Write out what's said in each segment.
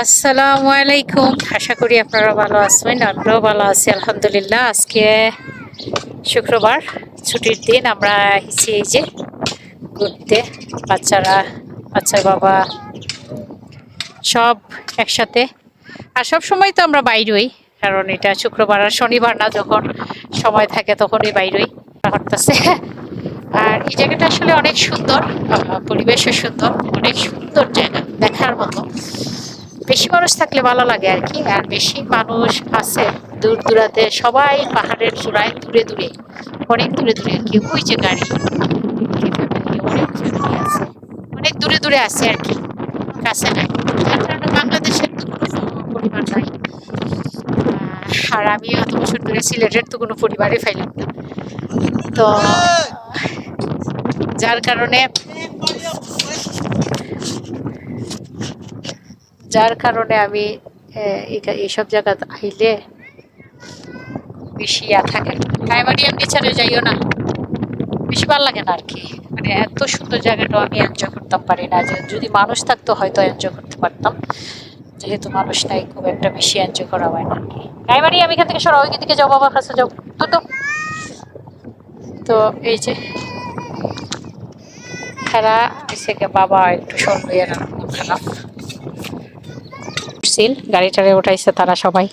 আসসালামু আলাইকুম। আশা করি আপনারা ভালো আছেন আমরাও ভালো আছি, আলহামদুলিল্লাহ। আজকে শুক্রবার, ছুটির দিন, আমরা এসেছি এই যে ঘুরতে। বাচ্চারা বাচ্চার বাবা সব একসাথে। আর সব সময় তো আমরা বাইরই, কারণ এটা শুক্রবার আর শনিবার না, যখন সময় থাকে তখনই বাইরই করতেছে আর এই জায়গাটা আসলে অনেক সুন্দর পরিবেশও সুন্দর, অনেক সুন্দর জায়গা দেখার মতো। বেশি মানুষ থাকলে ভালো লাগে আর কি আর বেশি মানুষ আছে দূর দূরাতে সবাই পাহাড়ের চূড়ায় দূরে দূরে অনেক দূরে দূরে আর কি ওই যে গাড়ি। অনেক family আছে অনেক দূরে দূরে আছে আর কি কাছে নাই। যার কারণে বাংলাদেশের তো কোনো পরিবার নাই। আর আমি এত বছর ধরে সিলেটের তো কোনো পরিবারে ফাইলাম না। তো যার কারণে যার কারণে আমি এইসব জায়গা আইলে বেশি ইয়া থাকে। কাইমারি এমনি ছেড়ে যাইও না। বেশি ভালো লাগে না আর কি মানে এত সুন্দর জায়গাটাও আমি এনজয় করতাম, পারি না। যে যদি মানুষ থাকতো, হয়তো এনজয় করতে পারতাম। যেহেতু মানুষ নাই, খুব একটা বেশি এনজয় করা হয় না আর কি কাইমারি আমি এখান থেকে সরা ওই দিকে যাও, বাবার কাছে যাও। তো তো এই যে খেলা এসে বাবা একটু সরল ইয়ে উঠছিল গাড়ি টাড়ি উঠাইছে তারা সবাই।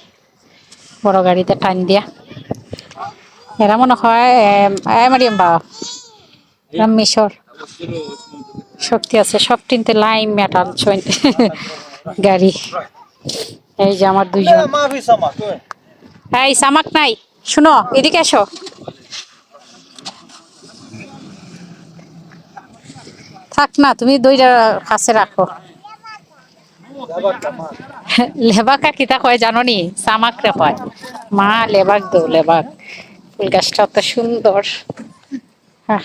বড় গাড়িতে টান দিয়া। এরা মনে হয় মারিয়াম বাবা। মিশর। শক্তি আছে সব টিনতে লাইম মেটাল ছইতে গাড়ি। এই যে আমার দুইজন। এই সামাক নাই। শুনো এদিকে এসো থাক না তুমি দুইটা কাছে রাখো। লেবাকা কিতা কয় জানো নি সামাক রে কয়। মা লেবাক দো লেবাক। ফুল গাছটা অত সুন্দর। হ্যাঁ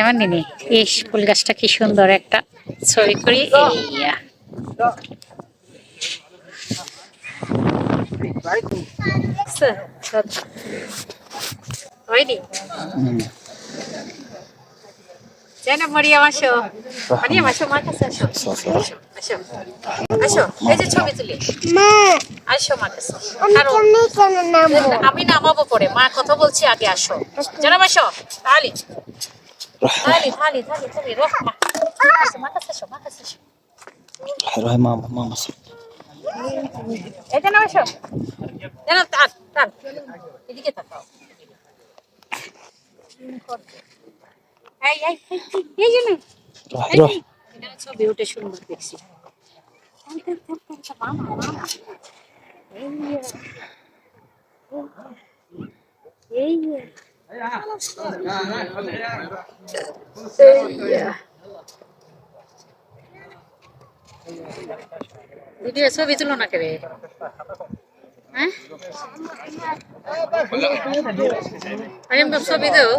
এমন নিনি। ইস ফুল গাছটা কি সুন্দর একটা ছবি করি। এইয়া। হয়নি? জনাব মরিয়াম আসো মরিয়াম আসো মা কাছে আসো। আসো। আসো। এই যে ছবি তুলি। মা। আসো মা কাছে। আমি নামাবো? পরে। মা কথা বলছি আগে আসো। জনাব আসো। তাহলে। এদিকে তাকাও। ছবি উঠে সুন্দর দেখছি। ভিডিও ছবি তুলো না করে হ্যাঁ? ছবি দাও।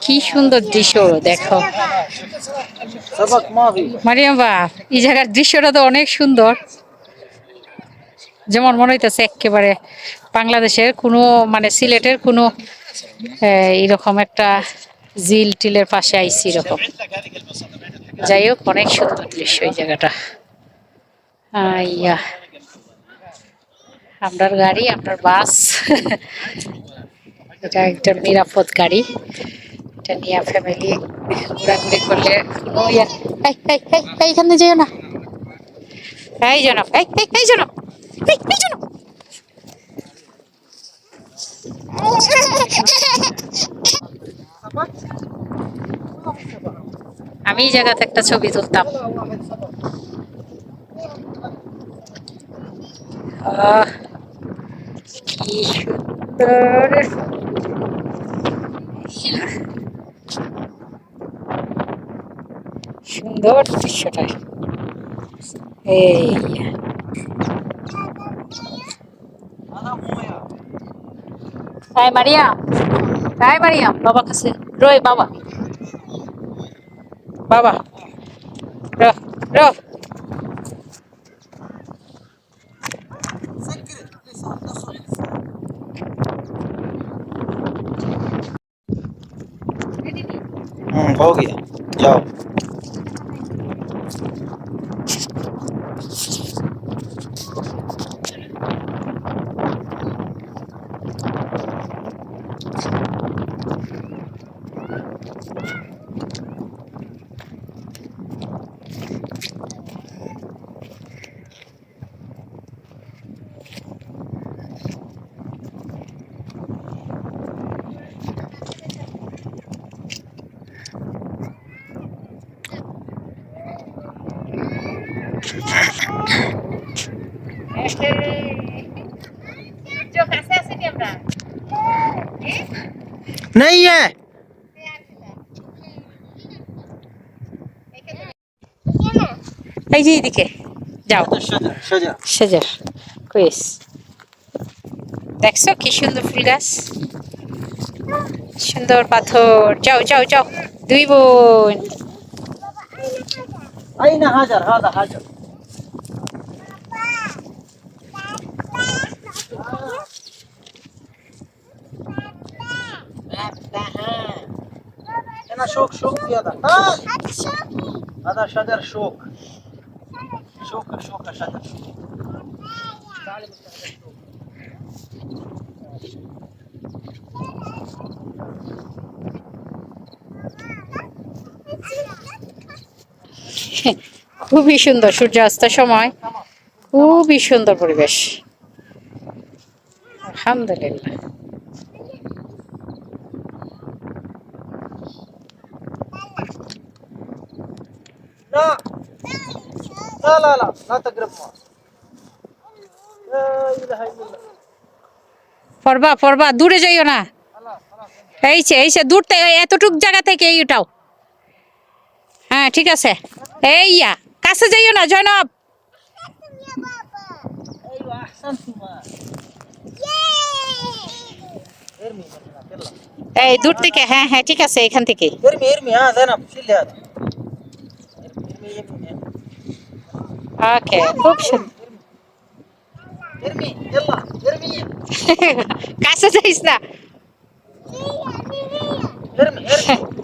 কি সুন্দর দৃশ্য, দেখো। মারিয়াম বা এই জায়গার দৃশ্যটা তো অনেক সুন্দর। যেমন মনে হইতেছে একেবারে বাংলাদেশের কোনো মানে সিলেটের কোনো এরকম একটা জিল টিলের পাশে আইসি এরকম। যাই হোক অনেক সুন্দর দৃশ্য এই জায়গাটা। আপনার গাড়ি আপনার বাস। এটা একটা নিরাপদ গাড়ি। এটা নিয়ে ফ্যামিলি ঘোরাঘুরি করলে কোনো এই এই এই এই, এখানে যেও না। এই জনক এই জনক এই এই জনক আমি এই জায়গাতে একটা ছবি তুলতাম। সুন্দর। সুন্দর দৃশ্যটা। এই। তাই মারিয়া তাই মারিয়া বাবা কাছে। রয়, বাবা। บ้าป่ะเร็วเร็วอืมโอเค जाओ नहीं है এই যে যাও। সোজা কুইস দেখছ কি সুন্দর ফুল গাছ? সুন্দর পাথর। যাও যাও যাও। দুই বোন। হাজার হাজার হাজার। না, শোক শোক কি আদা আদা শোক। শোক শোক খুবই সুন্দর সূর্যাস্তের সময়। খুবই সুন্দর পরিবেশ। আলহামদুলিল্লাহ। لا لا لا لا لا تقرب معه لا اله الا الله পড়বা পড়বা দূরে যাইও না এই যে এই যে দূর থেকে এতটুক জায়গা থেকে এই উঠাও হ্যাঁ ঠিক আছে এই ইয়া কাছে যাইও না জয়নব ايوه احسنتما ارمي يلا এই দূর থেকে হ্যাঁ হ্যাঁ ঠিক আছে এখান থেকে اوكي اوبشن ارمي يلا ارمي كاسة تيسنا ارمي ارمي